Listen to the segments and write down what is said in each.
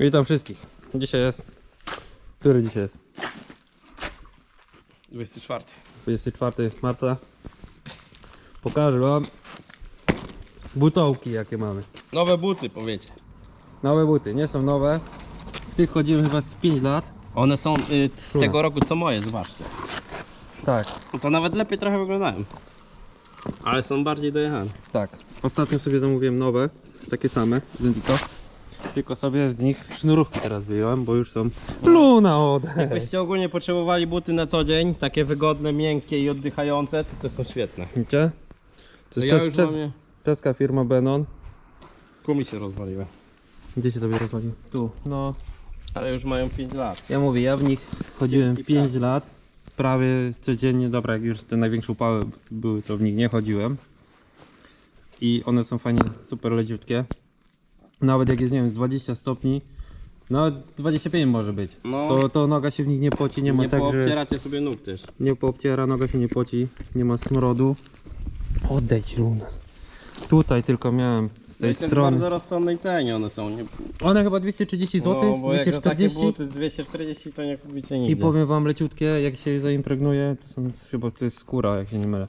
Witam wszystkich. Dzisiaj jest. Który dzisiaj jest? 24. 24 marca. Pokażę wam butołki jakie mamy. Nowe buty, powiecie. Nowe buty, nie są nowe. W tych chodzimy chyba z 5 lat. One są y, z Szuna. tego roku co moje, zobaczcie. Tak, No to nawet lepiej trochę wyglądają. Ale są bardziej dojechane. tak. Ostatnio sobie zamówiłem nowe, takie same, Zendiko. Tylko sobie z nich sznurówki teraz wyjąłem, bo już są luna ode. Jakbyście ogólnie potrzebowali buty na co dzień, takie wygodne, miękkie i oddychające, to te są świetne. Widzicie? To jest ja czes- już czes- mam je... czeska firma Benon. Kumi się rozwaliły. Gdzie się tobie rozwalił? Tu. No, Ale już mają 5 lat. Ja mówię, ja w nich chodziłem Dzieci 5 lat, prawie codziennie, dobra, jak już te największe upały były, to w nich nie chodziłem. I one są fajnie, super leciutkie. Nawet jak jest, nie wiem, z 20 stopni, nawet 25 może być. No. To, to noga się w nich nie poci, nie ma Nie tak, że poobcieracie sobie nóg też. nie poobciera, noga się nie poci, nie ma smrodu. Odejdź Luna. Tutaj tylko miałem z tej w strony. bardzo rozsądnej cenie one są. Nie... One chyba 230 zł, No, bo jak za takie 240 buty z 240 to nie kupicie nigdzie. I powiem wam leciutkie, jak się je zaimpregnuje, to są chyba to jest skóra, jak się nie mylę.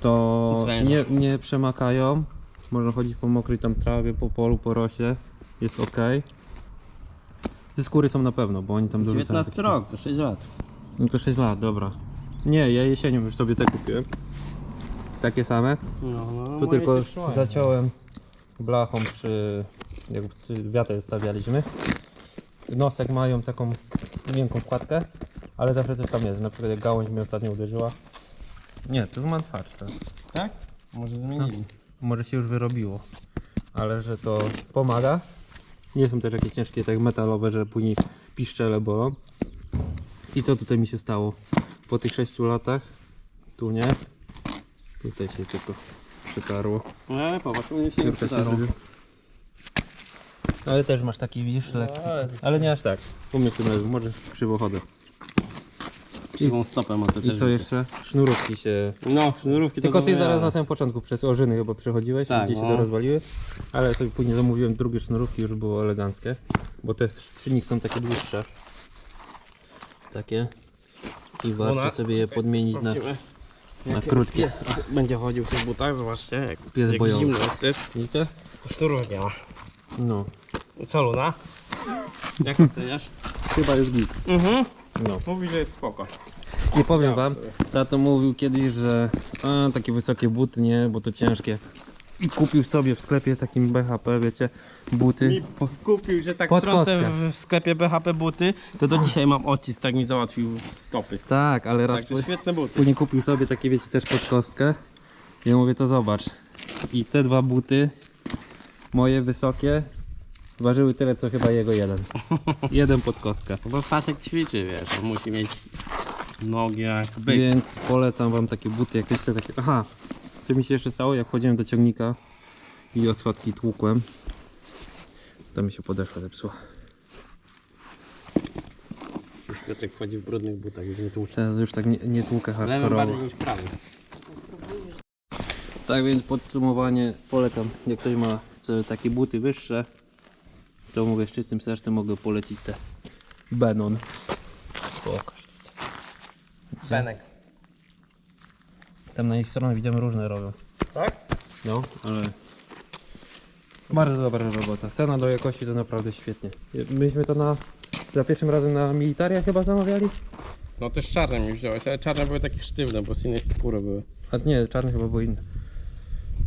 To nie, nie przemakają. Można chodzić po mokrej tam trawie, po polu, po rosie. Jest ok. Te skóry są na pewno, bo oni tam dorzucają 19 takie- rok, to 6 lat. No to 6 lat, dobra. Nie, ja jesienią już sobie te kupiłem. Takie same. No, no, Tu tylko zaciąłem blachą przy jak przy wiatę stawialiśmy. Nosek mają taką miękką wkładkę, ale zawsze coś tam jest. Na przykład jak gałąź mnie ostatnio uderzyła. Nie, to ma twarz. To. Tak? Może zmienili. Może się już wyrobiło, ale że to pomaga. Nie są też jakieś ciężkie tak metalowe, że później piszczele bolą. I co tutaj mi się stało? Po tych 6 latach, tu nie, tutaj się tylko przytarło. Nie, popatrz, mnie się nie zrobił. Ale też masz taki widzisz lekki. ale- Ale nie aż tak. U mnie tu może krzywo chodzę. Krzywą stopę ma to I też. co jeszcze? Sznurówki się. No, sznurówki to Tylko ty zapomniałem. zaraz na samym początku przez ożyny chyba przechodziłeś Tak, i gdzieś się no. to rozwaliły. Ale sobie później zamówiłem drugie sznurówki, już było eleganckie. Bo te przy nich są takie dłuższe. Takie. I warto Ona- sobie je podmienić na, Sprawdzimy. na Jak krótkie. Pies będzie chodził w tych butach, zobaczcie. Jak, Pies jak bojowy. zimno jest też. Widzicie? To Sznurówek nie ma. No. Co Luna? Jak oceniasz? Chyba jest git. Mhm. No. Mówi, że jest spoko. Nie powiem wam, tato mówił kiedyś, że a, takie wysokie buty nie, bo to ciężkie. I kupił sobie w sklepie takim BHP, wiecie, buty. Mi poskupił, że tak Pod kostkę. w sklepie BHP buty, to do dzisiaj mam odcisk, tak mi załatwił stopy. Tak, ale raz Także świetne buty. później kupił sobie takie, wiecie, też pod kostkę. Ja mówię, to zobacz. I te dwa buty, moje wysokie, ważyły tyle, co chyba jego jeden. Jeden pod kostkę. Bo Stasiek ćwiczy, wiesz, on musi mieć nogi jak byk. Więc polecam wam takie buty, jak chcecie takie... Aha, co mi się jeszcze stało, jak chodziłem do ciągnika i osłodki tłukłem, to mi się podeszła zepsuła. Już Piotrek wchodzi w brudnych butach, już nie tłucze. Teraz już tak nie, nie tłukę Lewym hardkorowo. bardziej niż prawym. Tak więc podsumowanie polecam, jak ktoś ma sobie takie buty wyższe, to mówię z czystym sercem mogę polecić te Benon. Pokaż. Benek. Tam na ich stronę widziałem różne robią. Tak? No, ale bardzo dobra robota. Cena do jakości to naprawdę świetnie. Myśmy to na za pierwszym razem na militaria chyba zamawiali? No też czarne mi wziąłeś, ale czarne były takie sztywne, bo z innej skóry były. A nie, czarne chyba były inne.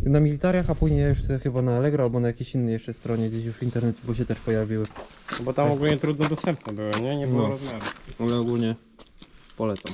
Na militariach, a później jeszcze chyba na Allegro albo na jakiejś innej jeszcze stronie gdzieś już w internecie, bo się też pojawiły. No bo tam ogólnie trudno dostępne były, nie? Nie było No. rozmiaru. Ale ogólnie polecam.